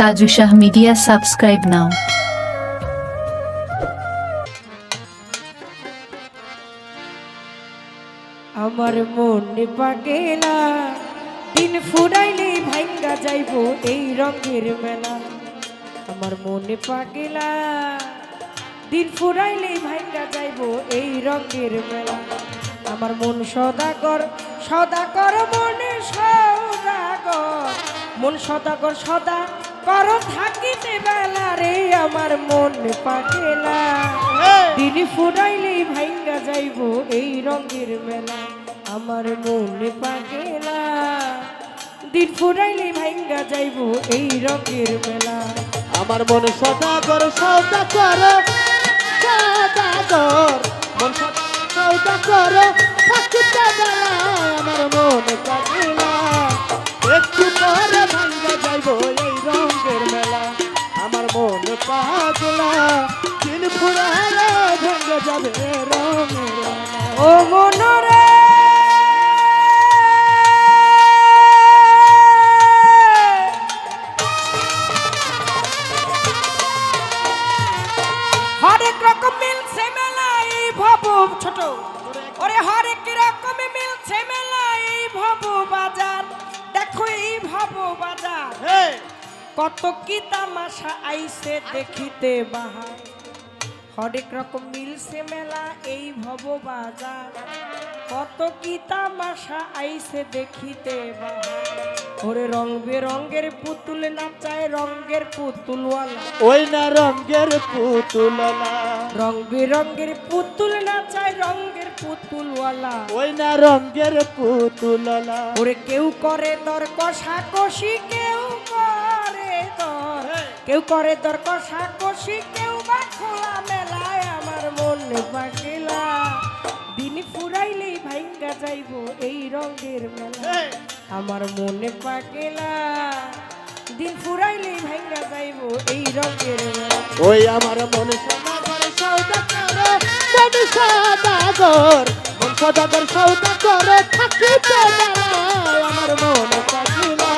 Shah Media subscribe now. আমার মন পাগেলা দিন ফুরাইলে ভাঙ্গা যাইব এই রঙের মেলা আমার মনে পাগেলা দিন ফুরাইলে ভাঙ্গা যাইব এই রঙের মেলা আমার মন সদাগর সদাগর মনে সদাগর, মন সদাগর সদা কর থাকিতে বেলা রে আমার মন পাগেলা দিন ফুরাইলে ভাঙ্গা যাইব এই রঙের মেলা আমার মনে পাগেলা দিন ফুরাইলে ভাঙ্গা যাইব এই রঙের মেলা। আমার মন সৌদা কর সদাগর। মন সদা সৌদা কর থাকিতে বেলা যাবে ও মনরে হরেক রকম মিলছে মেলা এই ভব ছোট। ওরে হরেক রকম মিলছে মেলা এই ভব বাজার। দেখো এই ভব বাজার। কত কি তামাশা আইছে দেখিতে বাহার। হরেক রকম মিলছে মেলা এই ভব বাজার কত কি তামাশা আইছে দেখিতে ওরে রং বেরঙ্গের পুতুল নাচায় রঙ্গের পুতুলওয়ালা। ওই না রঙের পুতুললা রং বেরঙ্গের পুতুল নাচায় রঙ্গের পুতুলওয়ালা। ওই না রঙের পুতুললা ওরে কেউ করে দর কষাকষি কেউ করে দর। কেউ করে দর কষাকষি কেউ পাগিলা দিন ফুরাইলেই ভাঙ্গা যাইব এই রঙের মেলা। আমার মনে পাগিলা। দিন ফুরাইলেই ভাঙ্গা যাইব এই রঙের মেলা। ওই আমার মন সদাগর সৌদা করে মন সদাগর মন সদাগর সৌদা করে আমার মন পাখিলা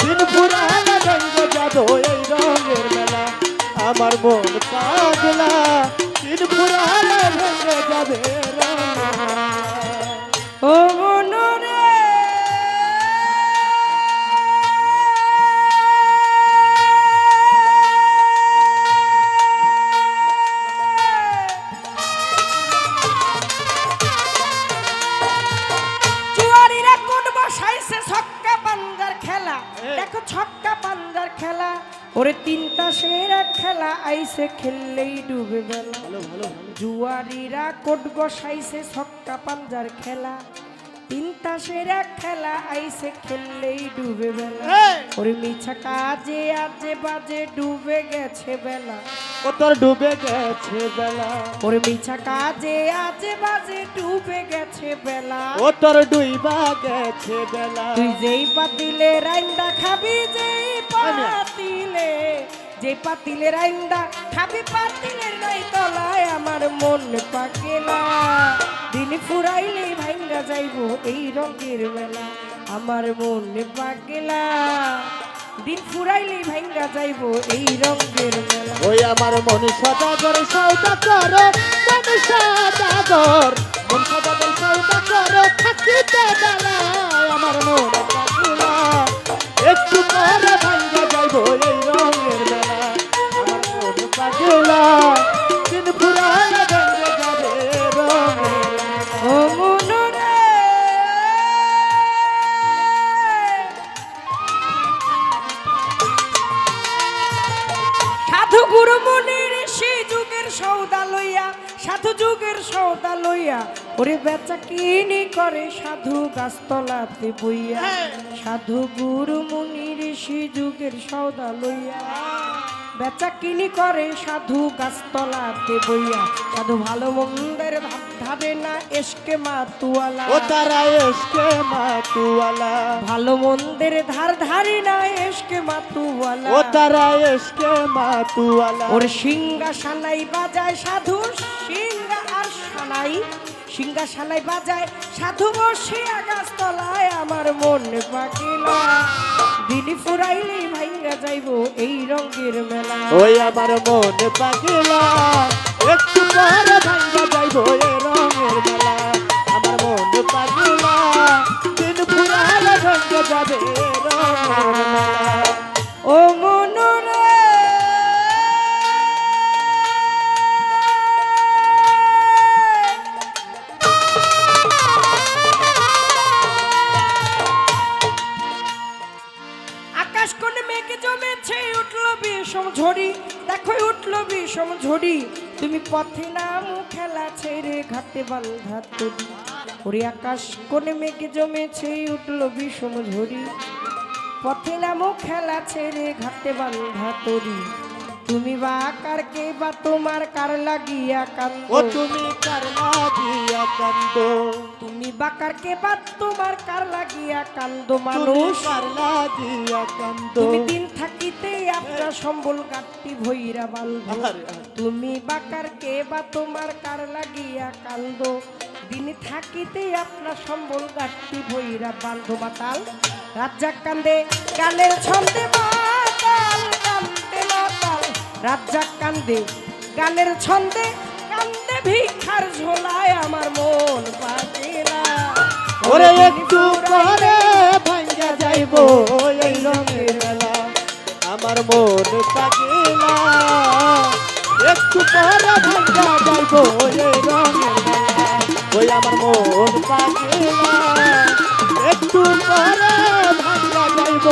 দিন ফুরালে রঙ যাব এই রঙের মেলা। আমার মন বেলা জুয়ারিরা কোট বসাইছে ছক্কা পাঞ্জার খেলা। তিনটা সেরা খেলা আইছে খেললেই ডুবে বেলা। ওরে মিছা কাজে আজে বাজে ডুবে গেছে বেলা। ও তোর ডুবে গেছে বেলা। ওরে মিছা কাজে আজে বাজে ডুবে গেছে বেলা। ও তোর ডুইবা গেছে বেলা। তুই যেই পাতিলে রাইন্দা খাবি যেই পাতিলে যে পাতিলে রাইন্দা, খাবি পাতিলের নাই তলায়, আমার মন পাকেলা দিন ফুরাইলে ভাঙ্গা যাইব এই রঙের মেলা, আমার মন পাকেলা দিন ফুরাইলে ভাঙ্গা যাইব এই রঙের মেলা। ওই আমার মন সদাগর সৌদা কর মন সদাগর মন সদাগর সৌদা কর থাকিতে বেলায় আমার মন পাগলা একটু পরে ভাঙ্গা সাধু যুগের সৌদা লইয়া ওরে বেচা কিনি করে সাধু গাছতলাতে বইয়া। সাধু গুরু মুনি ঋষি যুগের সৌদা লইয়া। বেচা কিনি করে সাধু গাছতলাতে বইয়া। সাধু ভালো মন্দের ভাব ধারে না এসকে মাতুয়ালা। ও তারা এসকে মাতুয়ালা। ভালো মন্দের ধার ধারি না এসকে মাতুয়ালা। ও তারা এসকে মাতুয়ালা। ওর সিংহা সানাই বাজায় সাধু সিংহা আর সানাই। সিংহাশালায় বাজায় সাধু বসিয়া গাছতলায় আমার মন পাকিলা দিলি ফুরাইলে ভাইয়া যাইব এই রঙের মেলা। ওই আমার মন পাগলা, একটু পরে ভাইয়া যাইব এই রঙের মেলা। আমার মন পাগলা, দিন ফুরাইলে ভাইয়া যাবে রঙের মেলা। বিষম ঝড়ি, তুমি পথে খেলা ছেড়ে ঘাটে তরি ওরে আকাশ কোনে মেঘে জমেছে, উঠল বিষম ঝড়ি। পথে নামো, খেলা ছেড়ে ঘাটে বান্ধা তরি তুমি বা কার কে বা তোমার কার লাগিয়া ও তুমি কারলা দিয়া কান্দ। তুমি বা কার কে বা তোমার কার লাগিয়া কান্দ? মানুষ। কারলা দিয়া কান্দ? তুমি দিন থাকিতে আপনার সম্বল গাঠটি ভৈরা বান্ধ আরে, আরে। তুমি বাকার কে বা তোমার কার লাগিয়া কান্দ? দিন থাকিতে আপনার সম্বল গাঠটি ভৈরা বান্ধ মাতাল রাজ্জাক কান্দে গানের ছন্দে মাতাল কান্দে মাতাল। রাজ্জাক কান্দে গানের ছন্দে ভিক্ষার ঝোলায় আমার মন পাগেলা ওরে একটু পরে ভাঙ্গা যাইব এই রঙের মেলা। আমার মন পাগিলা একটু পরে ভাঙ্গা যাইব এই রঙের মেলা। ওই আমার মন পাগিলা একটু পরে ভাঙ্গা যাইব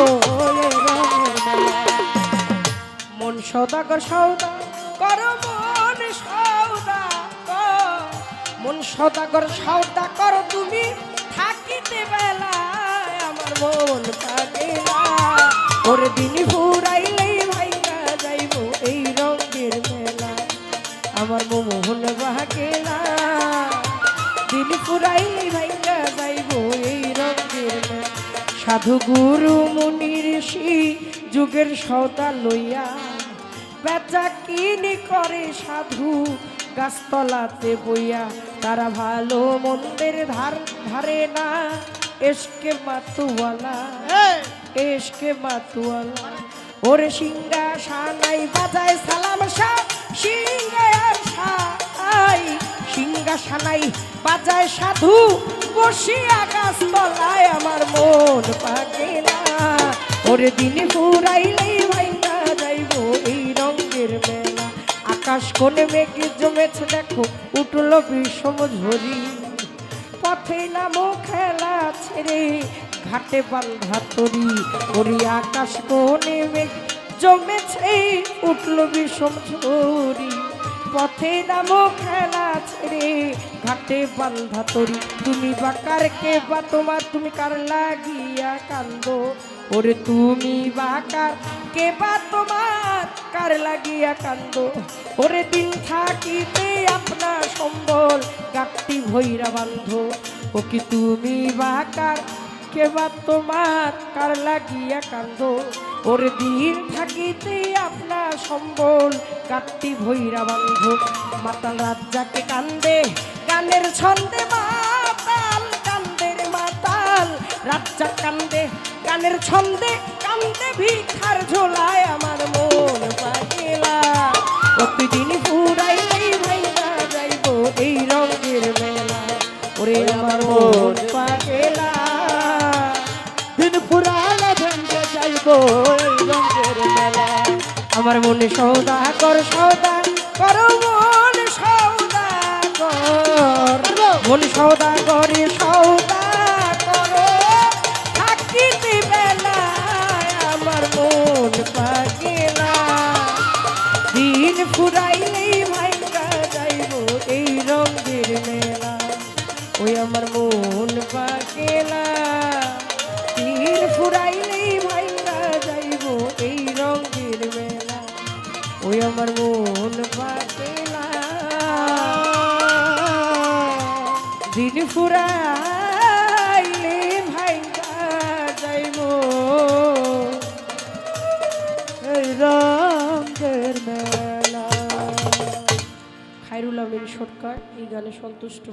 এই রঙের মেলা। মন সদাগর সৌদা কর মন সৌদা। মন সদাগর সৌদা কর তুমি থাকিতে বেলায়, আমার মন পাগেলা ওরে দিন ফুরাইলেই ভাইয়া যাইব এই রঙের মেলা। আমার মোহন বাগেলা দিন ফুরাইলেই ভাইয়া যাইব এই রঙের মেলা। সাধু গুরু মুনি ঋষি যুগের সৌদা লইয়া, বেচা কিনি করে সাধু গাছতলাতে বইয়া তারা ভালো মন্দের ধার ধারে না। এসকে মাতুয়ালা এসকে মাতুয়ালা। ওরে সিংহা সানাই বাজায় সালাম শাহ সাই সিংহা সানাই বাজায় সাধু। বসিয়া গাছ তলায় আমার মন পাগেলা ওরে দিনে ফুরাইলেই আকাশ কোণে মেঘে জমেছে, দেখো, উঠল বিষম ঝরি। পথে নামো খেলা ছেড়ে, ঘাটে বান্ধা তরি। ওরি আকাশ কোণে মেঘ জমেছে, উঠল বিষম ঝরি। পথে নামো খেলা ছেড়ে, ঘাটে বান্ধা তরি। তুমি বা কার কে বা তোমার, তুমি কার লাগিয়া কান্দ? ওরে তুমি বা কার কে বা তোমার কার লাগিয়া কান্দ। ওরে দিন থাকিতে আপনার সম্বল গাঠটি ভৈরা বান্ধ ও কি তুমি বা কার? কে বা তোমার কার লাগিয়া কান্দ? ওরে দিন থাকিতে আপনার সম্বল গাঠটি ভৈরা বান্ধ মাতাল রাজ্জাকে কান্দে, গানের ছন্দে মাতাল, কান্দের মাতাল। রাজ্জাক কান্দে, গানের ছন্দে কান্দে ভিখার ঝোলায় আমার মন। প্রতিদিন ফুরাইলেই ভাইয়া যাইব, এই রঙের মেলা। ওরে আমার মন পাগেলা দিন ফুরালে ভেঙ্গে যাইব, এই রঙের মেলা। আমার মনে সৌদা কর সৌদা কর, মন সৌদা কর। মন সৌদা করে সৌদা দিন ফুরাইলে ভাইঙ্গা যাইব। রঙের মেলা। খাইরুল আমিন সরকার এই গানে সন্তুষ্ট